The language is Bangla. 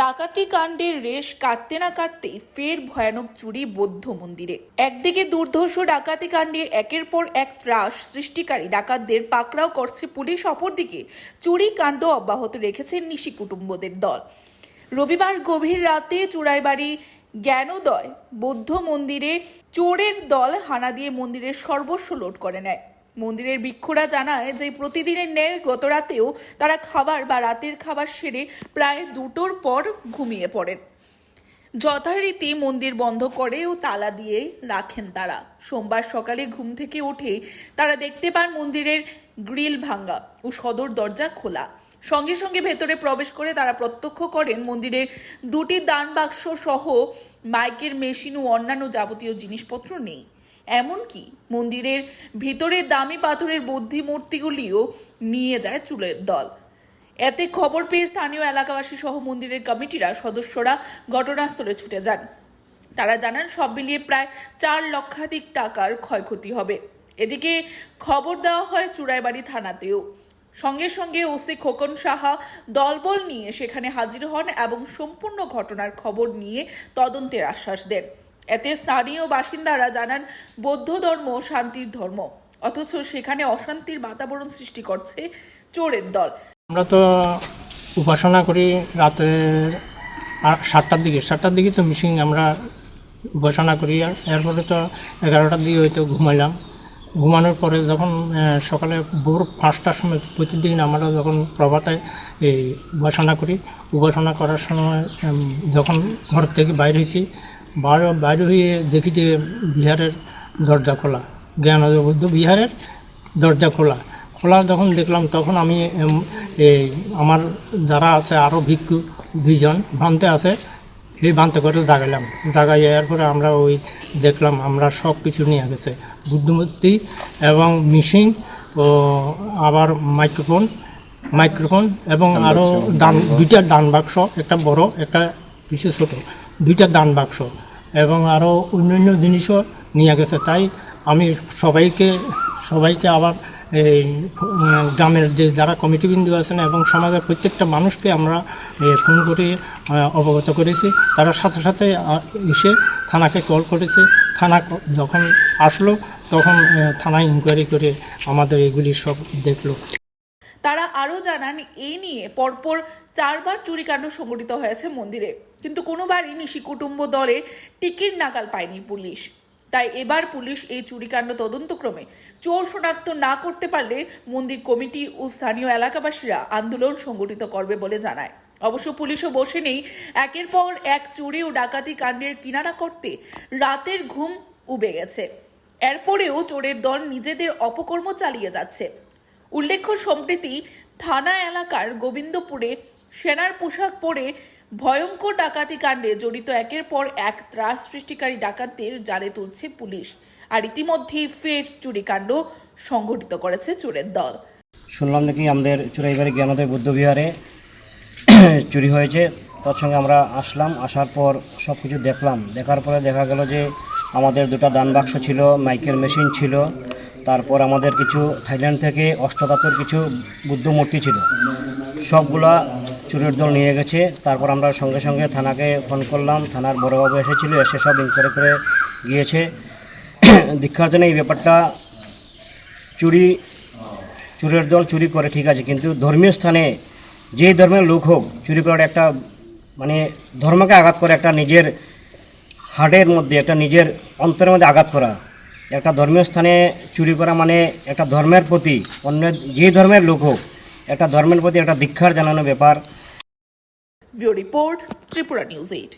ডাকাতি কাণ্ডের রেশ কাটতে না কাটতেই ফের ভয়ানক চুরি বৌদ্ধ মন্দিরে। একদিকে দুর্ধর্ষ ডাকাতি কাণ্ডে একের পর এক ত্রাস সৃষ্টিকারী ডাকাতদের পাকড়াও করছে পুলিশ, অপরদিকে চুরি কাণ্ড অব্যাহত রেখেছেন নিশি কুটুম্বদের দল। রবিবার গভীর রাতে চুড়াইবাড়ি জ্ঞানোদয় বৌদ্ধ মন্দিরে চোরের দল হানা দিয়ে মন্দিরের সর্বস্ব লোড করে নেয়। মন্দিরের ভিক্ষুরা জানায় যে প্রতিদিনের ন্যায় গত রাতেও তারা খাবার বা রাতের খাবার সেরে প্রায় দুটোর পর ঘুমিয়ে পড়েন। যথারীতি মন্দির বন্ধ করে ও তালা দিয়ে রাখেন তারা। সোমবার সকালে ঘুম থেকে উঠে তারা দেখতে পান মন্দিরের গ্রিল ভাঙ্গা ও সদর দরজা খোলা। সঙ্গে সঙ্গে ভেতরে প্রবেশ করে তারা প্রত্যক্ষ করেন মন্দিরের দুটি দান বাক্স সহ মাইকের মেশিন ও অন্যান্য যাবতীয় জিনিসপত্র নেই। এমনকি মন্দিরের ভিতরে দামি পাথরের বুদ্ধি মূর্তিগুলিও নিয়ে যায় চুলের দল। এতে খবর পেয়ে স্থানীয় এলাকাবাসী সহ মন্দিরের কমিটিরা সদস্যরা ঘটনাস্থলে ছুটে যান। তারা জানান, সব মিলিয়ে প্রায় চার লক্ষাধিক টাকার ক্ষয়ক্ষতি হবে। এদিকে খবর দেওয়া হয় চুড়াইবাড়ি থানাতেও। সঙ্গে সঙ্গে ওসি খোকন সাহা দলবল নিয়ে সেখানে হাজির হন এবং সম্পূর্ণ ঘটনার খবর নিয়ে তদন্তের আশ্বাস দেন। এতে স্থানীয় বাসিন্দারা জানান, বৌদ্ধ ধর্ম শান্তির ধর্ম। অথচ সেখানে অশান্তির বাতাবরণ সৃষ্টি করছে চোরের দল। আমরা তো উপাসনা করি রাতে আ- সাতটার দিকে। সাতটার দিকে তো মিশিং আমরা উপাসনা করি আর এরপরে তো এগারোটার দিকে হয়তো ঘুমাইলাম। ঘুমানোর পরে যখন সকালে ভোর পাঁচটার সময় প্রতিদিন আমরা যখন প্রভাতে এই উপাসনা করি। উপাসনা করার সময় যখন ঘর থেকে বাইরে হয়েছি বাইরে বাইরে হয়ে দেখি যে বিহারের দরজা খোলা জ্ঞানোদয় বৌদ্ধ বিহারের দরজা খোলা। খোলা যখন দেখলাম তখন আমি এই আমার যারা আছে আরও ভিক্ষু দুইজন ভান্তে আছে এই ভান্তে করে জাগালাম জাগাই যাওয়ার পরে আমরা ওই দেখলাম আমরা সব কিছু নিয়ে গেছে। বুদ্ধমূর্তি এবং মিশিং ও আবার মাইক্রোফোন মাইক্রোফোন এবং আরও দান দুইটা দান বাক্স একটা বড় একটা কিছু ছোট দুইটা দান বাক্স। এবং আরও অন্যান্য জিনিসও নিয়ে গেছে। তাই আমি সবাইকে সবাইকে আবার এই গ্রামের যে যারা কমিটিবৃন্দ আছেন এবং সমাজের প্রত্যেকটা মানুষকে আমরা ফোন করে অবগত করেছি। তারা সাথে সাথে এসে থানাকে কল করেছে। থানা যখন আসলো, তখন থানায় ইনকোয়ারি করে আমাদের এগুলি সব দেখল। তারা আরও জানান এই নিয়ে পরপর চারবার চুরিকাণ্ড সংঘটিত হয়েছে মন্দিরে। কিন্তু কোনোবারই নিশি কুটুম্ব দলে টিকির নাগাল পায়নি পুলিশ। তাই এবার পুলিশ এই চুরিকাণ্ড তদন্তক্রমে চোর শনাক্ত না করতে পারলে মন্দির কমিটি ও স্থানীয় এলাকাবাসীরা আন্দোলন সংগঠিত করবে বলে জানায়। অবশ্য পুলিশও বসে নেই। একের পর এক চুরি ও ডাকাতি কাণ্ডের কিনারা করতে রাতের ঘুম উবে গেছে। এরপরেও চোরের দল নিজেদের অপকর্ম চালিয়ে যাচ্ছে। উল্লেখ্য, সম্প্রতি থানা এলাকার গোবিন্দপুরে সেনার পোশাক পরে ভয়ঙ্কর ডাকাতি কাণ্ডে জড়িত একের পর এক ত্রাস সৃষ্টিকারী ডাকাতদের জালে তুলছে পুলিশ আর ইতিমধ্যেই ফের চুরিকাণ্ড সংঘটিত করেছে চোরের দল। শুনলাম নাকি আমাদের চুরাইবাড়ি জ্ঞানোদয় বুদ্ধবিহারে চুরি হয়েছে। তার সঙ্গে আমরা আসলাম, আসার পর সব কিছু দেখলাম। দেখার পরে দেখা গেল যে আমাদের দুটো দান বাক্স ছিল মাইকেল মেশিন ছিল। তারপর আমাদের কিছু থাইল্যান্ড থেকে অষ্টধাতুর কিছু বুদ্ধ মূর্তি ছিল। সবগুলা চুরির দল নিয়ে গেছে। তারপর আমরা সঙ্গে সঙ্গে থানাকে ফোন করলাম। থানার বড়োবাবু এসেছিল, এসে সব ইনকোয়ারি করে গিয়েছে। দীক্ষার জন্য এই ব্যাপারটা চুরি, চুরের দল চুরি করে, ঠিক আছে। কিন্তু ধর্মীয় স্থানে যে ধর্মের লোক হোক, চুরি করার একটা মানে ধর্মকে আঘাত করে একটা নিজের হার্টের মধ্যে, একটা নিজের অন্তরের মধ্যে আঘাত করা একটা ধর্মীয় স্থানে চুরি করা মানে একটা ধর্মের প্রতি, অন্য যে ধর্মের লোক হোক, একটা ধর্মের প্রতি একটা দীক্ষার জানানো ব্যাপার। Report Tripura news eight.